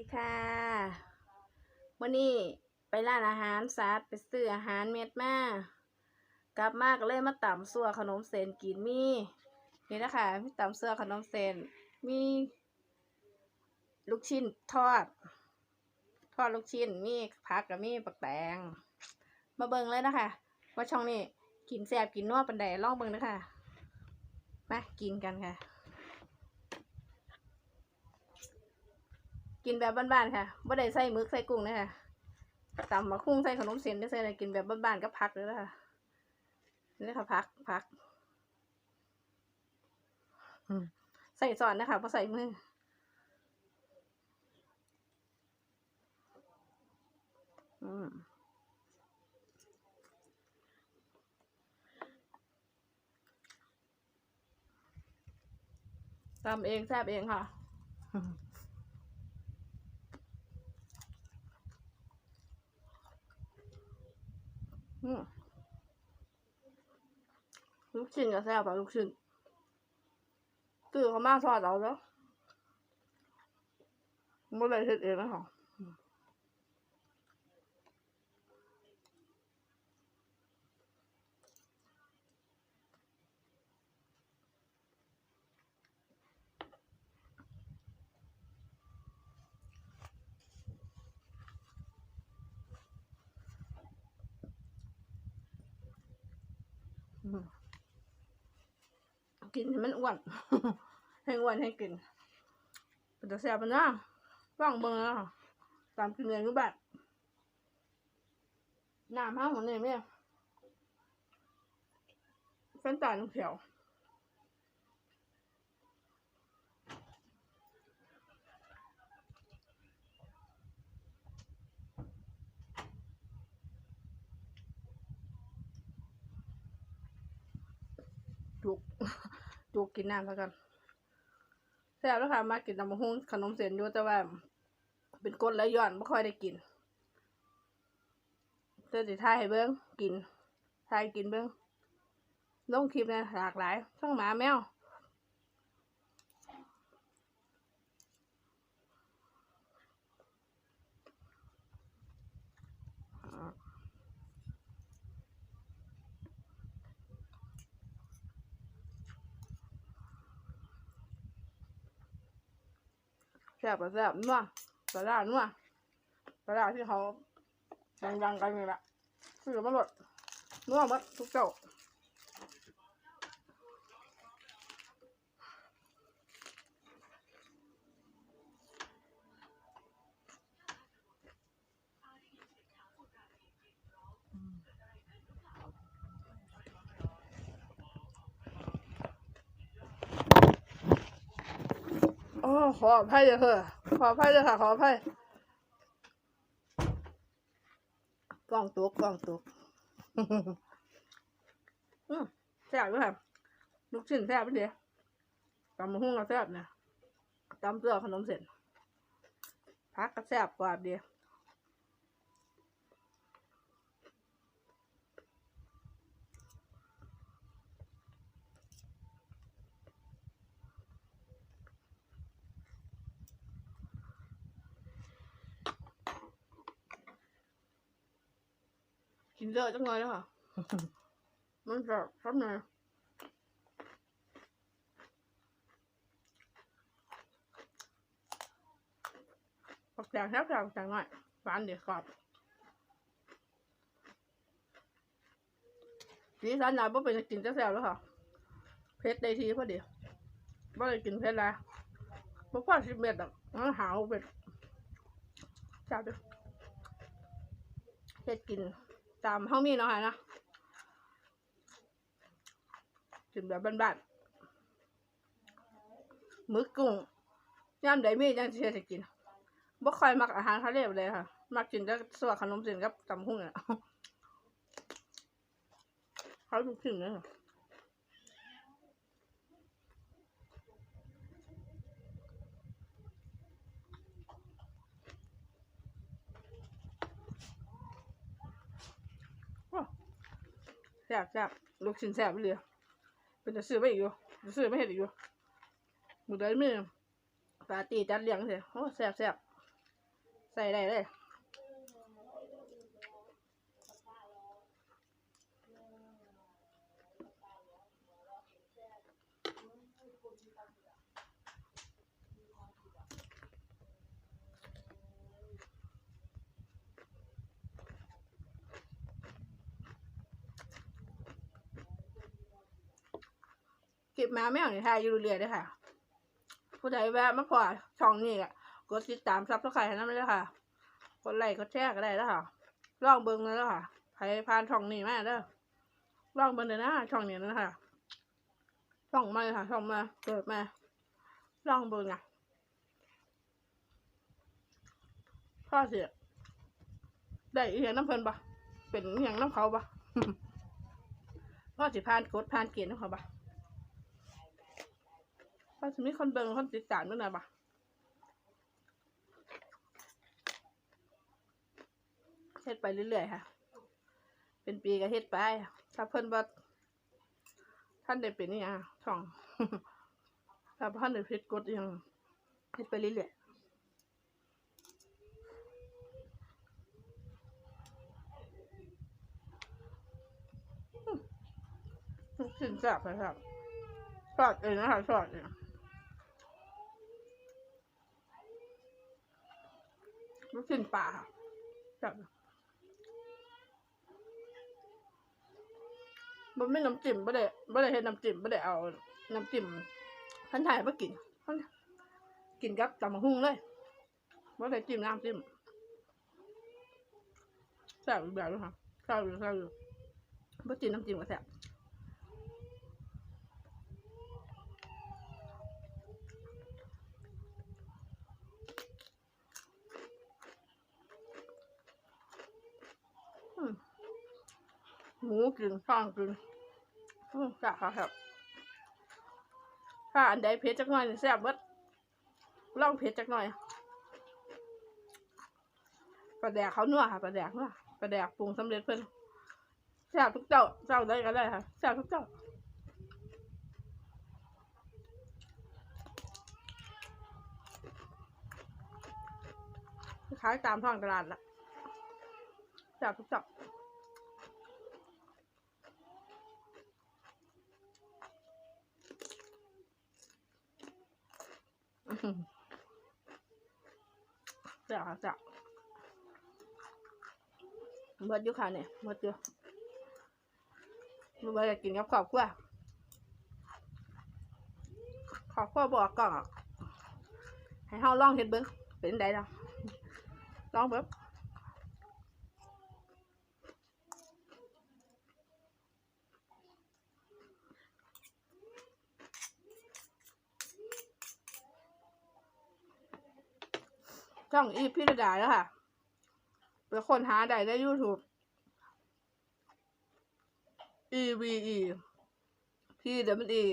ดีค่ะวันนี้ไปร้านอาหารสัตว์ไปซื้ออาหารเม็ดมากลับมาก็เลยมาตำซัวขนมเส้นกินมีนี่นะคะมีตำซัวขนมเส้นมีลูกชิ้นทอด ทอดลูกชิ้นมีผักกับมีปักแตง มาเบิ่งเลยนะคะ ว่าช่องนี้กินแซ่บกินนัวปันใดลองเบิ่งนะคะมากินกันค่ะ กินแบบบ้านๆค่ะบ่ได้ใส่หมึกใส่กุ้งนะคะตำมาคุ้งใส่ขนมเส้นได้ใส่อะไรกินแบบบ้านๆก็พักเลยนะคะนี่ค่ะพักพักใส่ซอนนะคะเพราะใส่มืออืมทำเองแซบเองค่ะ อืม ลูกชิ้นก็แซ่บอะลูกชิ้นตื่นเขามาทอดเราแล้วไม่ได้เฮ็ดเองนะคะอืม กินให้มันอ้วน ให้อ้วนให้กินเป็นจะแซ่บปะนะฟังเบิ่งนะตามกินเงินรูแบบน้ำห้าหมดเลยแม่เส้นตาลเขียว จุก จุกกินน้ำแล้วกันแซ่บแล้วค่ะมากินตำมะฮุ้งขนมเส้นอยู่แต่ว่า เป็นก้นและย่อนไม่ค่อยได้กินเจะสิทายให้เบิ้งกินทายกินเบิ้งลงคลิปนะหลากหลายทั้งหมาแมวแซ่บก็แซ่บนัวปลาร้านัวปลาร้าที่เขาดังๆกันนี่แหละคือมันหมดนัวหมดทุกเจ้า โอ้ ขออภัยเลยค่ะขออภัยเถอะค่ะ ขออภัยกล้องตุกกล้องตุกอืมแซ่บด้วยค่ะลูกชิ้นแซ่บไปเดียวตำมะฮุ่งก็แซ่บนะตำเสื้อขนมเสร็จพักก็แซ่บกว่าเดียว กินเยอะจังเลยค่ะ มันจะทำไงปักแดงแทบแดงแดงหน่อยหวานเดี๋ยวกรอบสีสันหนาบ่เป็นกินจะแซ่บแล้วค่ะเผ็ดได้ทีพอดีบ่ได้กินเผ็ดแล้วบ่พอสิบเม็ดอะมันหาวเป็ดจับดูเผ็ดกิน ตามเฮามีเนาะค่ะนะกินแบบบ้านๆมื้อกุ้งย่ามใดมีจังสิเชีย์จะกินบ่ค่อยมักอาหารทะเลเลยค่ะ มักกินแต่สวขนมจีนกับตำหุ่งอะเขาทุกสิ่งเลยค่ะว้าว แซ่บแซ่บลูกชิ้นแซ่บไปเลยเป็นจะซื้อไปอีกอยู่จะซื้อไม่เห็นอีกอยู่มือไดมีปาตีจัดเลี้ยงเสียโอ้แซ่บแซ่บใส่ได้เลย เก็บมาไม่เอาในไทยอยู่เรื่อยๆเลยค่ะ ผู้ใดแวะมาพอช่องนี้อ่กดติดตามซับสไครต์ให้นั่นเลยค่ะกดไลค์กดแชร์ก็ได้แล้วค่ะลองเบิ่งเลยแล้วค่ะใครผ่านช่องนี้มาเด้อลองเบิ่งเลยนะช่องนี้นะค่ะช่องมาค่ะช่องมาเกิดมาลองเบิ่งอะพ่อเสียได้อีหยังน้ำเพลินปะเป็นอีหยังน้ำเขาปะพ่อสิผ่านกดผ่านเกณฑ์น้ำเขาปะ พ่อสิมีคนเบิ่งคนติดตามด้วยนะปะเฮ็ดไปเรื่อยๆค่ะ เป็นปีก็เฮ็ดไป ถ้าเพิ่นบ่ท่านได้เป็นนี่อะช่อง ถ้าท่านได้ผิดกฎยังเฮ็ดไปเรื่อยๆลูกชิ้นแซ่บเลยครับทอดเองนะคะทอดเอง ลูกชิ้นปลาค่ะแซ่บมันไม่น้ำจิ้มไม่ได้ไม่ได้เห็นน้ำจิ้มไม่ได้เอา น้ำจิ้มท่านถ่ายมากินท่านกินกับตำมะฮุ่งเลยไม่ได้จิ้มน้ำจิ้มแซ่บแบบด้ค่ะแซ่บอยู่แซ่บอยู่ไม่จิ้มน้ำจิ้มก็แซ่บอืม หมูกินข้างกินอืมจ้ะค่ะครับถ้าอันใดเผ็ดจักหน่อยแซ่บเบิดลองเผ็ดจักหน่อยปลาแดกเขานัวค่ะปลาแดกนัวปลาแดกปรุงสำเร็จเพิ่นแซ่บทุกเจ้าเจ้าได้ก็ได้ค่ะแซ่บทุกเจ้าขายตามท้องตลาดละแซ่บทุกเจ้า อื้อหือเจ้าค่ะเจ้าเบิดอยู่ค่ะเนี่ยเบิดอยู่เบิดอยากกินกับขอบครัวขอบครัวบอกก่อนให้เฮาลองเห็ดเบิ้งเป็นไดล่ะลองเบิ้ง ช่องอีพิรดาแล้วค่ะไปคนหาได้ใน YouTube E V E P W E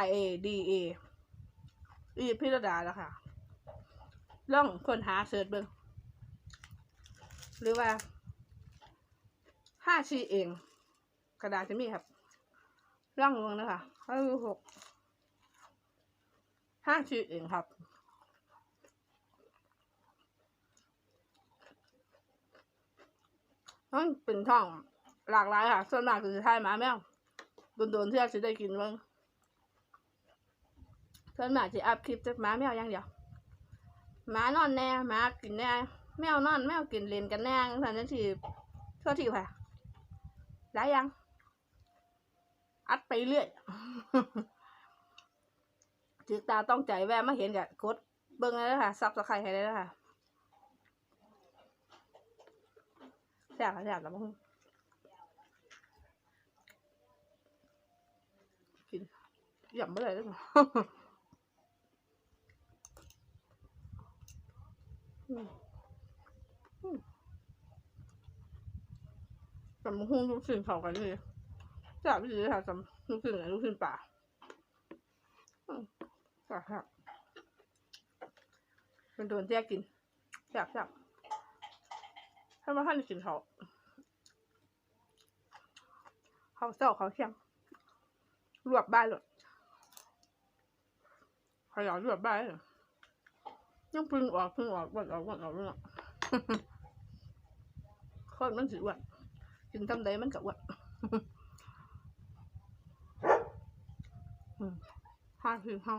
R A D A อีพิรดาแล้วค่ะล่องคนหาเสิร์ชเบิ่งหรือว่าห้าชีเอง กระดาษจะมีครับร่องลงนะคะห้าหกห้าชีเองครับ มันเป็นท่องหลากหลายค่ะ ส่วนมากคือไทยหมาแมวโดนๆที่เราจะได้กินเบ้างส่วนมากจะอัพคลิปจากหมาแมวอย่างเดียวหมานอนแน่หมากินแน่แมวนอนแมวกินเล่นกันแน่สันนั้นทีทั่วทีค่ะได้ยังอัดไปเรื่อยถือตาต้องใจแวะมาเห็นกับกดเบิ้งเลยนะคะซับสไครต์ให้เลยนะคะ แซ่บค่ะแซ่บแล้วมั้งกินหย่ำไม่ได้เลยมั้งอืมอืมจำหุ้งลูกชิ้นเขากันเลยแซ่บดีค่ะจำลูกชิ้นไหนลูกชิ้นป่าอืมแซ่บครับเป็นโดนแจ้กินแซ่บแซ่บ ถ้ามาท่านกินเขาเขาเศร้าเขาเคียงรวบบ้านเลยขยอรวบบ้านเลยยังพึ่งออกพึ่งออกวันออกวันออกวันออกคนมันสิอ้วนกินทำใดมันก็อ้วนห้าคือห้า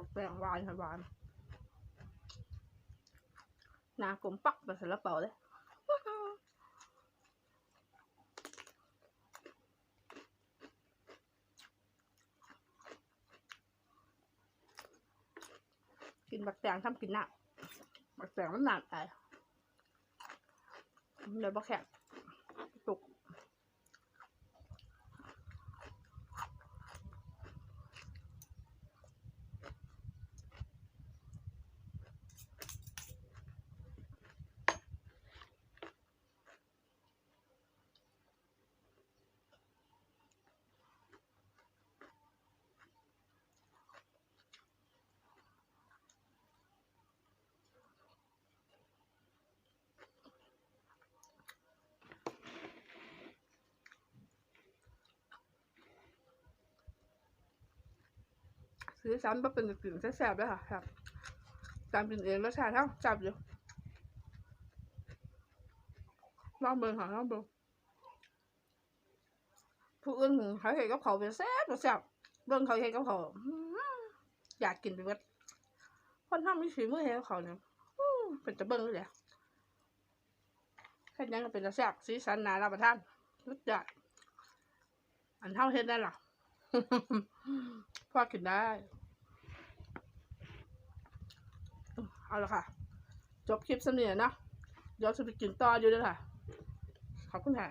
ปักแป้งหวานค่ะหวานนากลมปักแบบสลับเป่าเลยกินบักแตงทำกินหนักบักแตงมันหนักไอ้เดี๋ยวบักแขกตุก ซื้อซ้ำมาเป็นกลิ่นแซ่บๆด้วยค่ะครับตามกินเองรสชาติเท่าจับอยู่ลองเบิ่งค่ะลองเบิ่งผู้อื่นเขาเห็นกับเขาเป็นแซ่บแซ่บเบิ่งเขาเห็นกับเขาวอื้อยากกินไปหมดคนทำมีฝีมือเห็นกับเขาเนี่ยเป็นจะเบิ่งเลยแหละแค่ยังก็เป็นแซ่บสีสันนารับประทานรุดยอดอันเท่าเห็นได้หรอ พอกินได้ เอาละค่ะ จบคลิปสำเนียงนะเดี๋ยวจะไปกินต่ออยู่ด้วยค่ะ ขอบคุณค่ะ